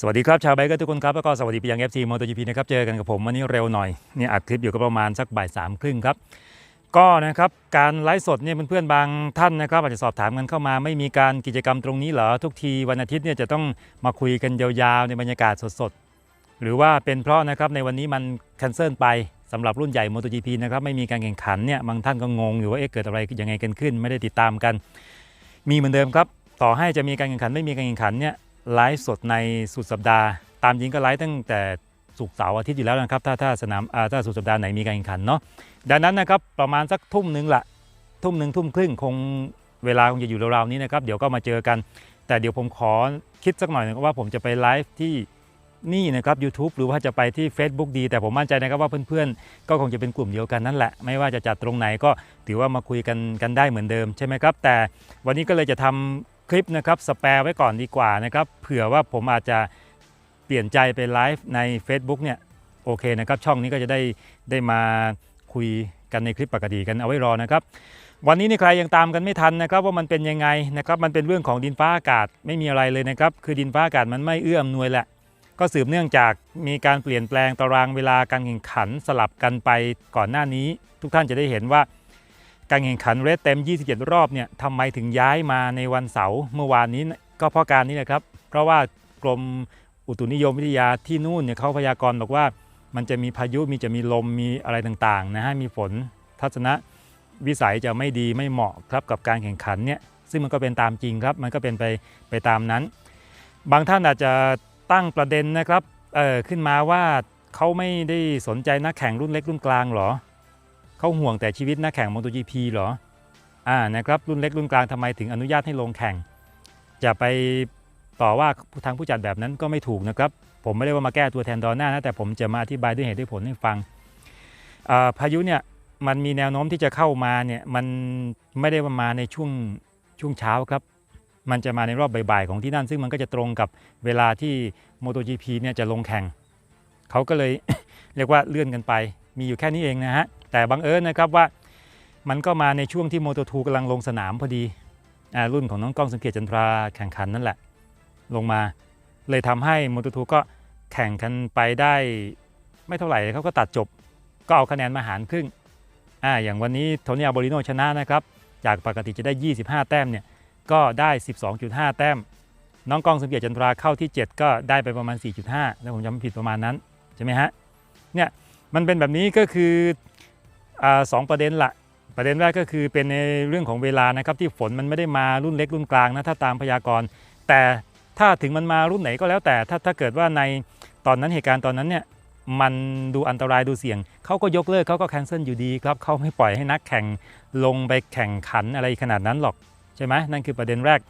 สวัสดีครับ ชาวไบเกอร์ทุกคนครับ แล้วก็สวัสดีไปยัง FC MotoGP นะครับ เจอกันกับผมวันนี้เร็วหน่อยเนี่ยอัดคลิปอยู่ก็ประมาณสักบ่ายสามครึ่งครับ ก็นะครับการไลฟ์สดเนี่ยเพื่อนๆบางท่านนะครับอาจจะสอบถามกันเข้ามาไม่มีการกิจกรรมตรงนี้เหรอ ทุกทีวันอาทิตย์เนี่ยจะต้องมาคุยกันยาวๆในบรรยากาศสดๆ หรือว่าเป็นเพราะนะครับในวันนี้มันแคนเซิลไปสำหรับรุ่นใหญ่ MotoGP นะครับไม่มีการแข่งขันเนี่ยบางท่านก็งงอยู่ว่าเอ๊ะเกิดอะไรยังไงกันขึ้น ไม่ได้ติดตามกัน มีเหมือนเดิมครับ ต่อให้จะมีการแข่งขันไม่มีการแข่งขันเนี่ย ไลฟ์สดในสุดสัปดาห์ ตามจริงก็ไลฟ์ตั้งแต่ศุกเสาร์อาทิตย์อยู่แล้วนะครับ ถ้าถ้าสนามถ้าสุดสัปดาห์ไหนมีการแข่งขันเนาะดังนั้นนะครับประมาณสักทุ่มหนึ่งละทุ่มหนึ่งทุ่มครึ่งคงเวลาคงจะอยู่ราวๆนี้นะครับเดี๋ยวก็มาเจอกัน แต่เดี๋ยวผมขอคิดสักหน่อยนะครับว่าผมจะไปไลฟ์ที่นี่นะครับ YouTube หรือว่าจะไปที่ Facebook ดี แต่ผมมั่นใจนะครับว่าเพื่อนๆ ก็คงจะเป็นกลุ่มเดียวกันนั่นแหละ ไม่ว่าจะจัดตรงไหนก็ถือว่ามาคุยกันกันได้เหมือนเดิมใช่ไหมครับ แต่วันนี้ก็เลยจะทำ คลิปนะครับสแปรไว้ก่อนดีกว่านะครับเผื่อว่าผมอาจจะเปลี่ยนใจไปไลฟ์ใน Facebook เนี่ยโอเคนะครับช่องนี้ก็จะได้ได้มาคุยกันในคลิปปกติกันเอาไว้รอนะครับวันนี้นี่ใครยังตามกันไม่ทันนะครับว่ามันเป็นยังไงนะครับมันเป็นเรื่องของดินฟ้าอากาศไม่มีอะไรเลยนะครับคือดินฟ้าอากาศมันไม่เอื้ออำนวยแหละ ก็สืบเนื่องจากมีการเปลี่ยนแปลงตารางเวลาการแข่งขันสลับกันไปก่อนหน้านี้ ทุกท่านจะได้เห็นว่า การแข่งขันเรสเต็ม 27 รอบเนี่ยทำไมถึงย้ายมาในวันเสาร์เมื่อวานนี้ก็เพราะการนี้นะครับ เพราะว่ากรมอุตุนิยมวิทยาที่นู่นเนี่ยเขาพยากรณ์บอกว่า มันจะมีพายุมีจะมีลมมีอะไรต่างๆนะฮะมีฝนทัศนะวิสัยจะไม่ดีไม่เหมาะครับกับการแข่งขันเนี่ยซึ่งมันก็เป็นตามจริงครับ มันก็เป็นไปไปตามนั้น บางท่านอาจจะตั้งประเด็นนะครับเออขึ้นมาว่าเขาไม่ได้สนใจนักแข่งรุ่นเล็กรุ่นกลางหรอ เขาห่วงแต่ชีวิตนักแข่ง MotoGP เหรออ่านะครับรุ่นเล็กรุ่นกลางทำไมถึงอนุญาตให้ลงแข่ง จะไปต่อว่าทางผู้จัดแบบนั้นก็ไม่ถูกนะครับ ผมไม่ได้ว่ามาแก้ตัวแทนดอนหน้านะแต่ผมจะมาอธิบายด้วยเหตุด้วยผลให้ฟังอ่าพายุเนี่ยมันมีแนวโน้มที่จะเข้ามาเนี่ยมันไม่ได้ว่ามาในช่วงช่วงเช้าครับ มันจะมาในรอบบ่ายๆของที่นั่น ซึ่งมันก็จะตรงกับเวลาที่ MotoGP เนี่ยจะลงแข่ง เขาก็เลยเรียกว่าเลื่อนกันไป มีอยู่แค่นี้เองนะฮะ แต่บังเอิญนะครับว่ามันก็มาในช่วงที่ Moto2 กำลังลงสนามพอดีอรุ่นของน้องก้องสังเกตจันทราแข่งขันนั่นแหละ ลงมาเลยทำให้ Moto2 ก็แข่งกันไปได้ไม่เท่าไหร่เขาก็ตัดจบก็เอาคะแนนมาหารครึ่งอ่าอย่างวันนี้โทนี่อาบริโนชนะนะครับ จากปกติจะได้ 25 แต้มเนี่ยก็ได้ 12.5 แต้ม น้องกองสังเกตจันทราเข้าที่ 7 ก็ได้ไปประมาณ 4.5 แล้วผมจำผิดประมาณนั้นใช่ไหมฮะเนี่ยมันเป็นแบบนี้ก็คือ สองประเด็นละประเด็นแรกก็คือเป็นในเรื่องของเวลานะครับที่ฝนมันไม่ได้มารุ่นเล็กรุ่นกลางนะถ้าตามพยากรณ์แต่ถ้าถึงมันมารุ่นไหนก็แล้วแต่ถ้าถ้าเกิดว่าในตอนนั้นเหตุการณ์ตอนนั้นเนี่ยมันดูอันตรายดูเสี่ยง เขาก็ยกเลิกเขาก็แคนเซิลอยู่ดีครับเขาไม่ปล่อยให้นักแข่งลงไปแข่งขันอะไรขนาดนั้นหรอกใช่ไหมนั่นคือประเด็นแรก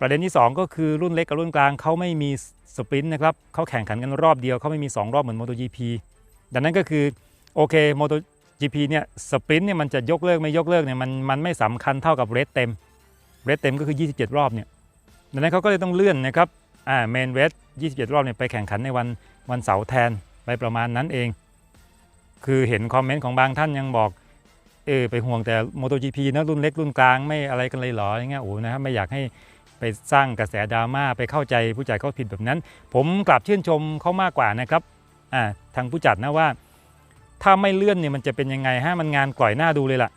ประเด็นที่ 2 ก็คือรุ่นเล็กกับรุ่นกลางเขาไม่มีสปรินต์นะครับเขาแข่งขันกันรอบเดียวเขาไม่มี 2 รอบเหมือน MotoGP ดังนั้นก็คือโอเค GP เนี่ยสปรินต์เนี่ยมันจะยกเลิกไม่ยกเลิกเนี่ยมันมันไม่สำคัญเท่ากับเรสเต็มเรสเต็มก็คือ 27 รอบเนี่ยดังนั้นเขาก็เลยต้องเลื่อนนะครับอ่าเมนเวส27 รอบเนี่ยไปแข่งขันในวันวันเสาร์แทนไปประมาณนั้นเอง คือเห็นคอมเมนต์ของบางท่านยังบอกเออไปห่วงแต่ MotoGP นะรุ่นเล็กรุ่นกลางไม่อะไรกันเลยหรออย่างเงี้ยโอ้นะครับไม่อยากให้ไปสร้างกระแสดราม่าไปเข้าใจผู้จัดเขาผิดแบบนั้น ผมกลับชื่นชมเขามากกว่านะครับอ่าทางผู้จัดนะว่า ถ้าไม่เลื่อนเนี่ยมันจะเป็นยังไงฮะมันงานกล่อยหน้าดูเลยล่ะ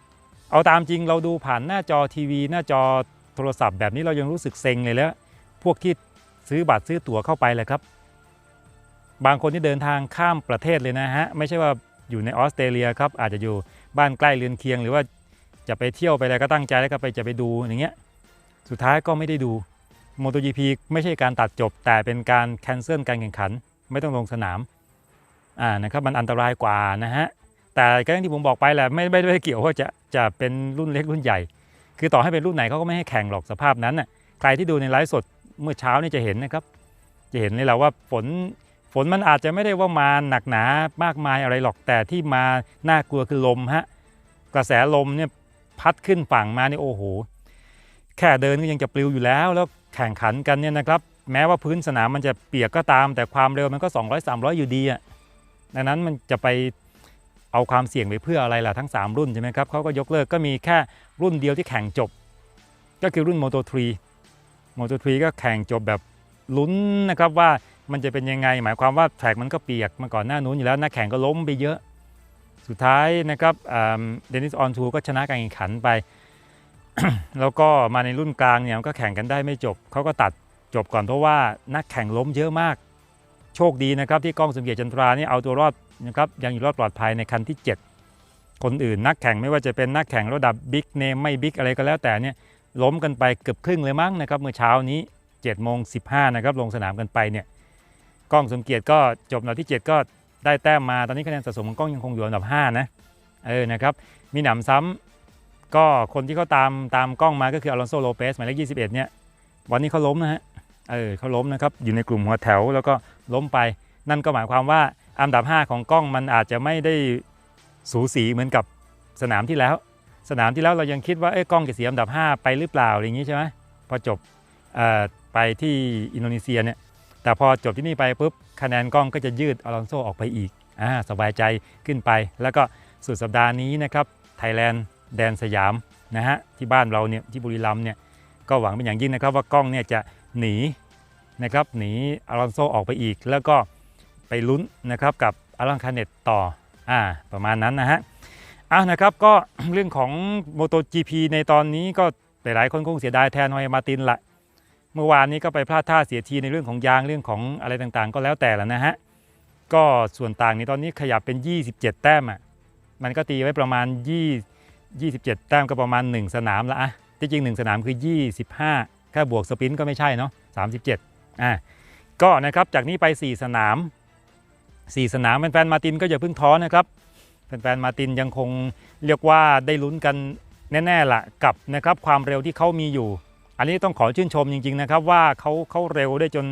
เอาตามจริงเราดูผ่านหน้าจอทีวี หน้าจอโทรศัพท์แบบนี้เรายังรู้สึกเซ็งเลยแล้วพวกที่ซื้อบัตรซื้อตั๋วเข้าไปเลยครับ บางคนที่เดินทางข้ามประเทศเลยนะฮะไม่ใช่ว่าอยู่ในออสเตรเลียครับอาจจะอยู่บ้านใกล้เรือนเคียง หรือว่าจะไปเที่ยวไปอะไรก็ตั้งใจแล้วก็ไปจะไปดูอย่างเงี้ยสุดท้ายก็ไม่ได้ดู MotoGP ไม่ใช่การตัดจบแต่เป็นการแคนเซิลการแข่งขัน ไม่ต้องลงสนาม อ่านะครับมันอันตรายกว่านะฮะแต่ก็อย่างที่ผมบอกไปแหละไม่ไม่ได้เกี่ยวว่าจะจะเป็นรุ่นเล็กรุ่นใหญ่ คือต่อให้เป็นรุ่นไหนเขาก็ไม่ให้แข่งหรอกสภาพนั้นน่ะใครที่ดูในไลฟ์สดเมื่อเช้านี่จะเห็นนะครับ จะเห็นเลยแหละว่าฝนฝนมันอาจจะไม่ได้ว่ามาหนักหนามากมายอะไรหรอกแต่ที่มาน่ากลัวคือลมฮะกระแสลมเนี่ยพัดขึ้นฝั่งมานี่โอ้โหแค่เดินก็ยังจะปลิวอยู่แล้วแล้วแข่งขันกันเนี่ยนะครับ แม้ว่าพื้นสนามมันจะเปียกก็ตาม แต่ความเร็วมันก็ 200 300 อยู่ดีอะ ดังนั้นมันจะไปเอาความเสี่ยงไปเพื่ออะไรล่ะทั้ง 3 รุ่นใช่ไหมครับเขาก็ยกเลิกก็มีแค่รุ่นเดียวที่แข่งจบ ก็คือรุ่น Moto3 Moto3 ก็แข่งจบแบบลุ้นนะครับว่ามันจะเป็นยังไง หมายความว่าแทร็กมันก็เปียกมาก่อนหน้านู้นอยู่แล้วนักแข่งก็ล้มไปเยอะ สุดท้ายนะครับเดนิสออนทูก็ชนะการแข่งขันไป แล้วก็มาในรุ่นกลางเนี่ยมันก็แข่งกันได้ไม่จบเขาก็ตัดจบก่อนเพราะว่านักแข่งล้มเยอะมาก โชคดีนะครับที่กล้องสมเกียรติจันทรานี่เอาตัวรอดนะครับยังอยู่รอดปลอดภัยในคันที่ 7 คนอื่นนักแข่งไม่ว่าจะเป็นนักแข่งระดับบิ๊กเนมไม่บิ๊กอะไรก็แล้วแต่เนี่ยล้มกันไปเกือบครึ่งเลยมั้งนะครับเมื่อเช้านี้7โมง15นะครับลงสนามกันไปเนี่ยกล้องสมเกียรติก็จบอันดับที่ 7 ก็ได้แต้มมาตอนนี้คะแนนสะสมของกล้องยังคงอยู่อันดับ5นะเออนะครับมีหนำซ้ำก็คนที่เขาตามตามกล้องมาก็คืออลอนโซโลเปสหมายเลข21เนี่ยวันนี้เขาล้มนะฮะ เออเขาล้มนะครับอยู่ในกลุ่มหัวแถวแล้วก็ล้มไป นั่นก็หมายความว่าอันดับ 5 ของกล้องมันอาจจะไม่ได้สูสีเหมือนกับสนามที่แล้ว สนามที่แล้วเรายังคิดว่าเอ้กล้องจะเสียอันดับ 5 ไปหรือเปล่าอะไรอย่างนี้ใช่ไหมพอจบออไปที่อินโดนีเซียเนี่ยแต่พอจบที่นี่ไปปุ๊บคะแนนกล้องก็จะยืดอลอนโซออกไปอีกอ่าสบายใจขึ้นไป แล้วก็สุดสัปดาห์นี้นะครับไทยแลนด์แดนสยามนะฮะที่บ้านเราเนี่ยที่บุรีรัมย์เนี่ยก็หวังเป็นอย่างยิ่งนะครับว่ากล้องเนี่ยจะ หนีนะครับหนีอลอนโซออกไปอีก แล้วก็ไปลุ้นนะครับกับอลังคาเนตต่ออ่าประมาณนั้นนะฮะอะนะครับก็เรื่องของ MotoGP ในตอนนี้ก็หลายๆคนคงเสียดายแทนฮอยมาตินละเมื่อวานนี้ก็ไปพลาดท่าเสียทีในเรื่องของยางเรื่องของอะไรต่างๆ ก็แล้วแต่ละนะฮะก็ส่วนต่างในตอนนี้ขยับเป็น 27 แต้มอะมันก็ตีไว้ประมาณ 20 27 แต้มก็ประมาณ 1 สนามละอะที่จริง 1 สนามคือ 25 ค่บวกสปรินต์ก็ไม่ใช่เนาะ37อะก็นะครับจากนี้ไป 4 สนาม 4 สนามแฟนๆมาตินก็อย่าเพิ่งท้อนะครับแฟนๆมาตินยังคงเรียกว่าได้ลุ้นกันแน่ๆละกับนะครับความเร็วที่เขามีอยู่ อันนี้ต้องขอชื่นชมจริง ๆนะครับ ว่าเขาเขาเร็วได้จน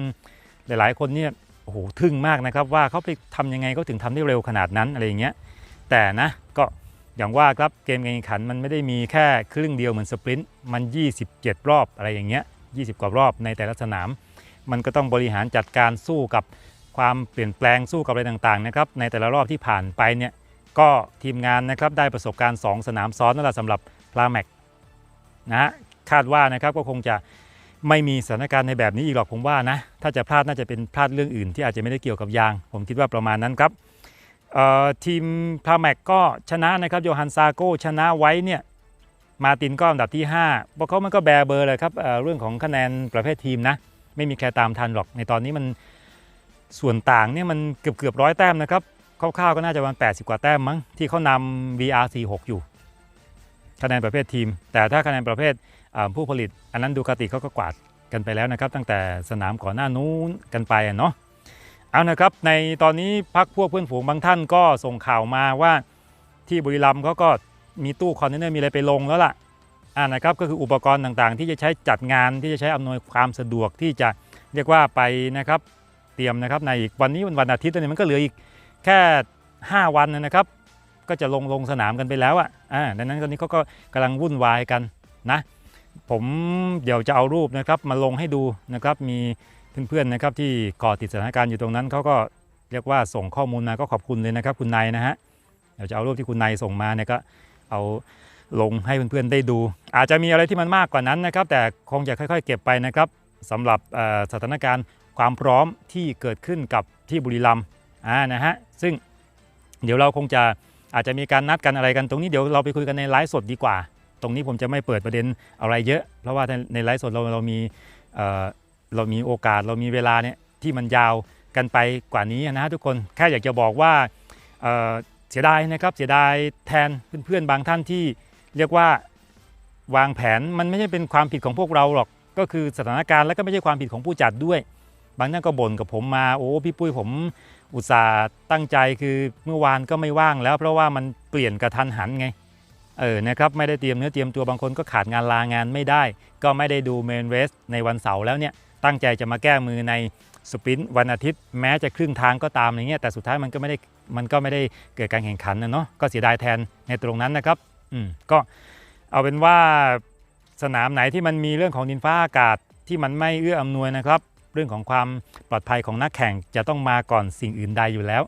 หลายๆ คนเนี่ยโอ้โหทึ่งมากนะครับ ว่าเขาไปทำยังไงเขาถึงทำได้เร็วขนาดนั้นอะไรอย่างเงี้ยแต่นะก็อย่างว่าครับเกมการแข่งขันมันไม่ได้มีแค่ครึ่งเดียวเหมือนสปรินต์มัน 27 รอบอะไรอย่างเงี้ย 20 กว่ารอบในแต่ละสนาม มันก็ต้องบริหารจัดการสู้กับความเปลี่ยนแปลงสู้กับอะไรต่างๆนะครับในแต่ละรอบที่ผ่านไปเนี่ยก็ทีมงานนะครับได้ประสบการณ์ 2 สนามซ้อนนั่นแหละสำหรับพลาแม็กนะฮะคาดว่านะครับก็คงจะไม่มีสถานการณ์ในแบบนี้อีกหรอกผมว่านะถ้าจะพลาดน่าจะเป็นพลาดเรื่องอื่นที่อาจจะไม่ได้เกี่ยวกับยาง ผมคิดว่าประมาณนั้นครับทีมพลาแม็กก็ชนะนะครับโยฮันซาโกชนะไว้เนี่ย มาตินก็อันดับที่5เพราะเขามันก็แบร์เบอร์เลยครับเรื่องของคะแนนประเภททีมนะ ไม่มีใครตามทันหรอกในตอนนี้มันส่วนต่างเนี่ยมันเกือบเกือบร้อยแต้มนะครับคร่าวๆก็น่าจะประมาณ80 กว่าแต้มมั้งที่เขานำ VR46 อยู่ คะแนนประเภททีม แต่ถ้าคะแนนประเภทผู้ผลิต อันนั้นดูคาติเขาก็กวาดกันไปแล้วนะครับ ตั้งแต่สนามก่อนหน้านู้นกันไปอะเนาะเอานะครับในตอนนี้พักพวกเพื่อนฝูงบางท่านก็ส่งข่าวมาว่าที่บุรีรัมย์เขาก็ มีตู้คอนเทนเนอร์มีอะไรไปลงแล้วล่ะอ่านะครับก็คืออุปกรณ์ต่างๆ ที่จะใช้จัดงานที่จะใช้อำนวยความสะดวกที่จะเรียกว่าไปนะครับเตรียมนะครับในอีกวันนี้วันวันอาทิตย์เนี่มันก็เหลืออีกแค่ 5 วันนะครับก็จะลงลงสนามกันไปแล้วอะอ่าดังนั้นตอนนี้เขาก็กำลังวุ่นวายกันนะผมเดี๋ยวจะเอารูปนะครับมาลงให้ดูนะครับมีเพื่อนๆนะครับที่ก่อติดสถานการณ์อยู่ตรงนั้นเขาก็เรียกว่าส่งข้อมูลมาก็ขอบคุณเลยนะครับคุณนายนะฮะเดี๋ยวจะเอารูปที่คุณนายส่งมาเนี่ยก็ เอาลงให้เพื่อนๆได้ดู อาจจะมีอะไรที่มันมากกว่านั้นนะครับ แต่คงจะค่อยๆ เก็บไปนะครับสำหรับสถานการณ์ความพร้อมที่เกิดขึ้นกับที่บุรีรัมย์นะฮะซึ่งเดี๋ยวเราคงจะอาจจะมีการนัดกันอะไรกันตรงนี้เดี๋ยวเราไปคุยกันในไลฟ์สดดีกว่า ตรงนี้ผมจะไม่เปิดประเด็นอะไรเยอะ เพราะว่าในไลฟ์สดเราเรามีเอ่อเรามีโอกาสเรามีเวลาเนี่ยที่มันยาวกันไปกว่านี้นะฮะทุกคนแค่อยากจะบอกว่า เสียดายนะครับเสียดายแทนเพื่อนๆบางท่านที่เรียกว่าวางแผนมันไม่ใช่เป็นความผิดของพวกเราหรอก ก็คือสถานการณ์แล้วก็ไม่ใช่ความผิดของผู้จัดด้วย บางท่านก็บ่นกับผมมาโอ้พี่ปุ้ยผมอุตส่าห์ตั้งใจคือเมื่อวานก็ไม่ว่างแล้ว เพราะว่ามันเปลี่ยนกระทันหันไงเออนะครับไม่ได้เตรียมเนื้อเตรียมตัวบางคนก็ขาดงานลางานไม่ได้ ก็ไม่ได้ดูเมนเรสในวันเสาร์แล้วเนี่ยตั้งใจจะมาแก้มือใน สปรินต์วันอาทิตย์แม้จะครึ่งทางก็ตามอย่างเงี้ยแต่สุดท้ายมันก็ไม่ได้มันก็ไม่ได้เกิดการแข่งขันนะเนาะก็เสียดายแทนในตรงนั้นนะครับอืมก็เอาเป็นว่าสนามไหนที่มันมีเรื่องของดินฟ้าอากาศที่มันไม่เอื้ออำนวยนะครับ เรื่องของความปลอดภัยของนักแข่งจะต้องมาก่อนสิ่งอื่นใดอยู่แล้ว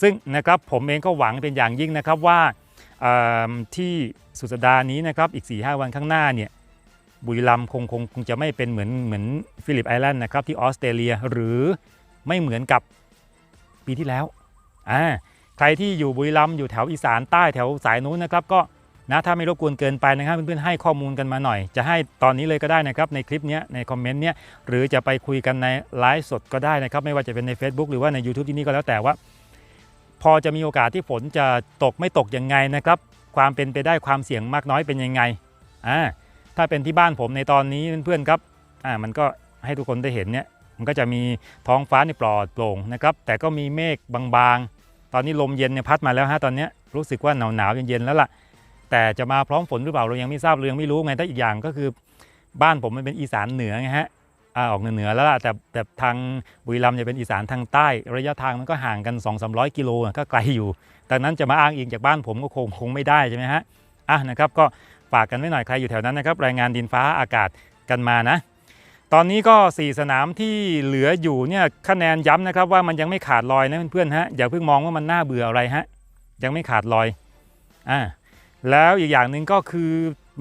ซึ่งนะครับผมเองก็หวังเป็นอย่างยิ่งนะครับว่าที่สุดสัปดาห์นี้นะครับอีก4-5วันข้างหน้าเนี่ย บุรีรัมย์คงคงคงจะไม่เป็นเหมือนเหมือนฟิลิปไอแลนด์นะครับที่ออสเตรเลียหรือไม่เหมือนกับปีที่แล้วอ่าใครที่อยู่บุรีรัมย์อยู่แถวอีสานใต้แถวสายนู้นนะครับก็นะถ้าไม่รบกวนเกินไปนะครับเพื่อนๆให้ข้อมูลกันมาหน่อย จะให้ตอนนี้เลยก็ได้นะครับในคลิปเนี้ยในคอมเมนต์เนี้ยหรือจะไปคุยกันในไลฟ์สดก็ได้นะครับไม่ว่าจะเป็นใน Facebook หรือว่าใน YouTube ที่นี่ก็แล้วแต่ว่า พอจะมีโอกาสที่ฝนจะตกไม่ตกยังไงนะครับความเป็นไปได้ความเสี่ยงมากน้อยเป็นยังไงอ่า ถ้าเป็นที่บ้านผมในตอนนี้เพื่อนๆครับอ่ามันก็ให้ทุกคนได้เห็นเนี่ยมันก็จะมีท้องฟ้าในปลอดโปร่งนะครับแต่ก็มีเมฆบางๆ ตอนนี้ลมเย็นเนี่ยพัดมาแล้วฮะตอนนี้รู้สึกว่าหนาวๆเย็นๆแล้วล่ะ แต่จะมาพร้อมฝนหรือเปล่าเรายังไม่ทราบเรายังไม่รู้ไงแต่อีกอย่างก็คือบ้านผมมันเป็นอีสานเหนือไงฮะอ่าออกเหนือแล้วล่ะแต่แต่ทางบุรีรัมย์จะเป็นอีสานทางใต้ ระยะทางมันก็ห่างกัน 2 3 0 0 กิโลอะก็ไกลอยู่ดังนั้นจะมาอ้างอิงจากบ้านผมก็คงคงไม่ได้ใช่ไหมฮะอะนะครับก็ ฝากกันไว้หน่อยใครอยู่แถวนั้นนะครับรายงานดินฟ้าอากาศกันมานะ ตอนนี้ก็ 4 สนามที่เหลืออยู่เนี่ยคะแนนย้ำนะครับว่ามันยังไม่ขาดลอยนะเพื่อนๆฮะอย่าเพิ่งมองว่ามันน่าเบื่ออะไรฮะยังไม่ขาดลอยอ่าแล้วอีกอย่างหนึ่งก็คือ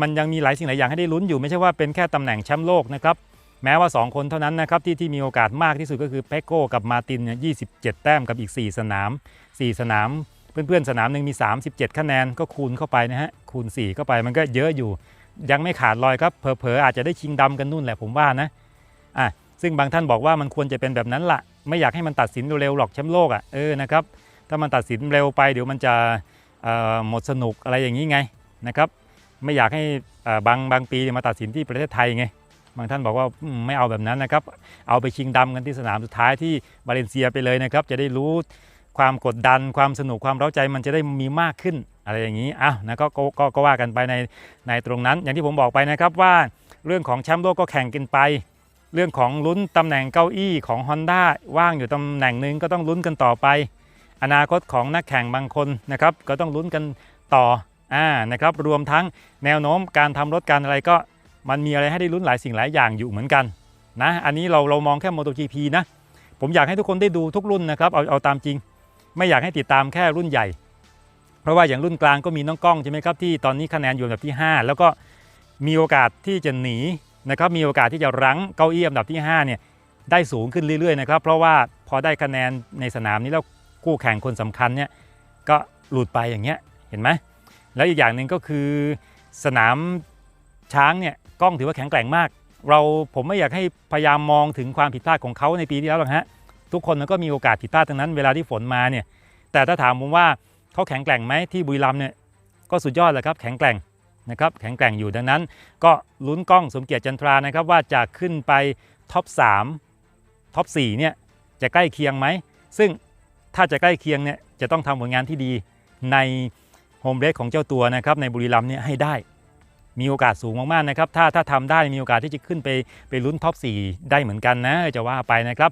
มันยังมีหลายสิ่งหลายอย่างให้ได้ลุ้นอยู่ไม่ใช่ว่าเป็นแค่ตำแหน่งแชมป์โลกนะครับแม้ว่า 2 คนเท่านั้นนะครับที่ที่มีโอกาสมากที่สุดก็คือเปโก้กับมาตินเนี่ย27แต้มกับอีก 4 สนาม 4 สนาม เพื่อนๆสนามหนึ่งมี 37 คะแนนก็คูณเข้าไปนะฮะคูณ 4 เข้าไปมันก็เยอะอยู่ ยังไม่ขาดลอยครับเผลอๆอาจจะได้ชิงดำกันนู่นแหละผมว่านะอะซึ่งบางท่านบอกว่ามันควรจะเป็นแบบนั้นละไม่อยากให้มันตัดสินเร็วๆหรอกแชมป์โลกอะเออนะครับถ้ามันตัดสินเร็วไปเดี๋ยวมันจะหมดสนุกอะไรอย่างนี้ไงนะครับไม่อยากให้บางบางปีมาตัดสินที่ประเทศไทยไงบางท่านบอกว่าไม่เอาแบบนั้นนะครับ เอาไปชิงดำกันที่สนามสุดท้ายที่บาเลนเซียไปเลยนะครับ จะได้รู้ ความกดดัน ความสนุกความเร้าใจมันจะได้มีมากขึ้นอะไรอย่างนี้อ้าวนะก็ก็ก็ก็ว่ากันไปในในตรงนั้น อย่างที่ผมบอกไปนะครับว่าเรื่องของแชมป์โลกก็แข่งกันไป เรื่องของลุ้นตำแหน่งเก้าอี้ของ Honda ว่างอยู่ตำแหน่งหนึ่งก็ต้องลุ้นกันต่อไป อนาคตของนักแข่งบางคนนะครับก็ต้องลุ้นกันต่ออ่านะครับรวมทั้งแนวโน้มการทำรถการอะไรก็มันมีอะไรให้ได้ลุ้นหลายสิ่งหลายอย่างอยู่เหมือนกันนะอันนี้เราเรามองแค่ MotoGP นะผมอยากให้ทุกคนได้ดูทุกรุ่นนะครับเอาเอาตามจริง ไม่อยากให้ติดตามแค่รุ่นใหญ่ เพราะว่าอย่างรุ่นกลางก็มีน้องกล้องใช่ไหมครับที่ตอนนี้คะแนนอยู่อันดับที่ 5 แล้วก็มีโอกาสที่จะหนีนะครับมีโอกาสที่จะรั้งเก้าอี้อันดับที่5เนี่ยได้สูงขึ้นเรื่อยๆนะครับเพราะว่าพอได้คะแนนในสนามนี้แล้วคู่แข่งคนสำคัญเนี่ยก็หลุดไปอย่างเงี้ยเห็นไหมแล้วอีกอย่างหนึ่งก็คือสนามช้างเนี่ยกล้องถือว่าแข็งแกร่งมาก เราผมไม่อยากให้พยายามมองถึงความผิดพลาดของเขาในปีที่แล้วหรอกฮะ ทุกคนมันก็มีโอกาสผิดพลาดทั้งนั้นเวลาที่ฝนมาเนี่ยแต่ถ้าถามผมว่าเขาแข็งแกร่งไหมที่บุรีรัมย์เนี่ยก็สุดยอดเลยครับแข็งแกร่งนะครับแข็งแกร่งอยู่ดังนั้น ก็ลุ้นกล้องสมเกียรติจันทรานะครับว่าจะขึ้นไปท็อป3ท็อป4เนี่ยจะใกล้เคียงไหม ซึ่งถ้าจะใกล้เคียงเนี่ยจะต้องทำผลงานที่ดีในโฮมเรสของเจ้าตัวนะครับในบุรีรัมย์เนี่ยให้ได้ มีโอกาสสูงมากๆนะครับถ้าถ้าทำได้มีโอกาสที่จะขึ้นไปไปลุ้นท็อป4ได้เหมือนกันนะจะว่าไปนะครับ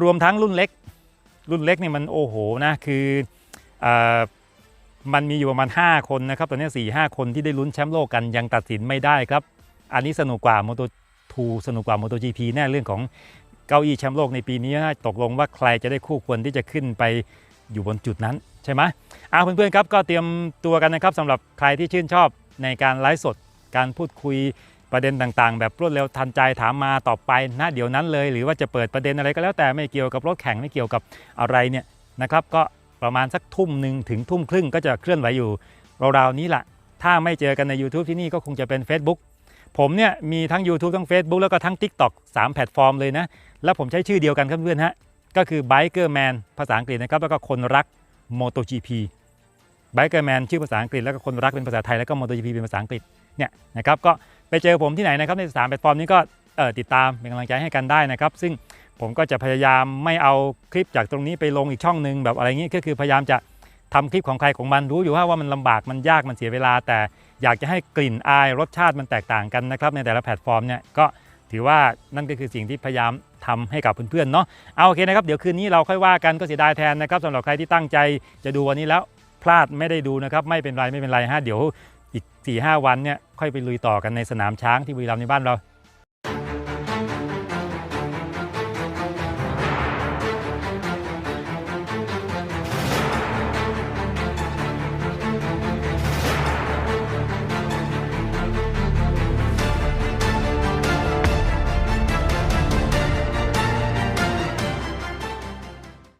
รวมทั้งรุ่นเล็ก รุ่นเล็กเนี่ยมันโอ้โหนะคืออมันมีอยู่ประมาณ 5 คนนะครับตอนนี้4ี่ห้าคนที่ได้ลุ้นแชมป์โลกกันยังตัดสินไม่ได้ครับ อันนี้สนุกกว่า Moto 2สนุกกว่า MotoGP แน่เรื่องของเก้าอี้แชมป์โลกในปีนี้ตกลงว่าใครจะได้คู่ควรที่จะขึ้นไปอยู่บนจุดนั้นใช่ไหมอ่าเพื่อนๆครับก็เตรียมตัวกันนะครับสำหรับใครที่ชื่นชอบในการไลฟ์สดการพูดคุย ประเด็นต่างๆ แบบรวดเร็วทันใจถามมาตอบไปนะเดี๋ยวนั้นเลย หรือว่าจะเปิดประเด็นอะไรก็แล้วแต่ไม่เกี่ยวกับรถแข่งไม่เกี่ยวกับอะไรเนี่ยนะครับก็ประมาณสักทุ่มหนึ่งถึงทุ่มครึ่งก็จะเคลื่อนไหวอยู่ราวๆนี้แหละถ้าไม่เจอกันใน YouTube ที่นี่ก็คงจะเป็น Facebook ผมเนี่ยมีทั้ง YouTube ทั้ง Facebook แล้วก็ทั้ง TikTok 3 แพลตฟอร์มเลยนะ แล้วผมใช้ชื่อเดียวกันครับเพื่อนฮะ ก็คือ Biker Man ภาษาอังกฤษนะครับ แล้วก็คนรัก MotoGP ไบเกอร์แมนชื่อภาษาอังกฤษแล้วก็คนรักเป็นภาษาไทยแล้วก็ MotoGP เป็นภาษาอังกฤษเนี่ยนะครับก็ ไปเจอผมที่ไหนนะครับในสามแพลตฟอร์มนี้ก็ติดตามเป็นกำลังใจให้กันได้นะครับ ซึ่งผมก็จะพยายามไม่เอาคลิปจากตรงนี้ไปลงอีกช่องหนึ่งแบบอะไรเงี้ยก็คือพยายามจะทำคลิปของใครของมันรู้อยู่ว่าว่ามันลำบากมันยากมันเสียเวลา แต่อยากจะให้กลิ่นอายรสชาติมันแตกต่างกันนะครับในแต่ละแพลตฟอร์มเนี่ยก็ถือว่านั่นก็คือสิ่งที่พยายามทำให้กับเพื่อนๆเนาะเอาโอเคนะครับเดี๋ยวคืนนี้เราค่อยว่ากันก็เสียดายแทนนะครับสำหรับใครที่ตั้งใจจะดูวันนี้แล้วพลาดไม่ได้ดูนะครับไม่เป็นไรไม่เป็นไรฮะเดี๋ยว อีก4ี่หวันเนี่ยค่อยไปลุยต่อกันในสนามช้างที่บุรีรัมย์ในบ้านเรา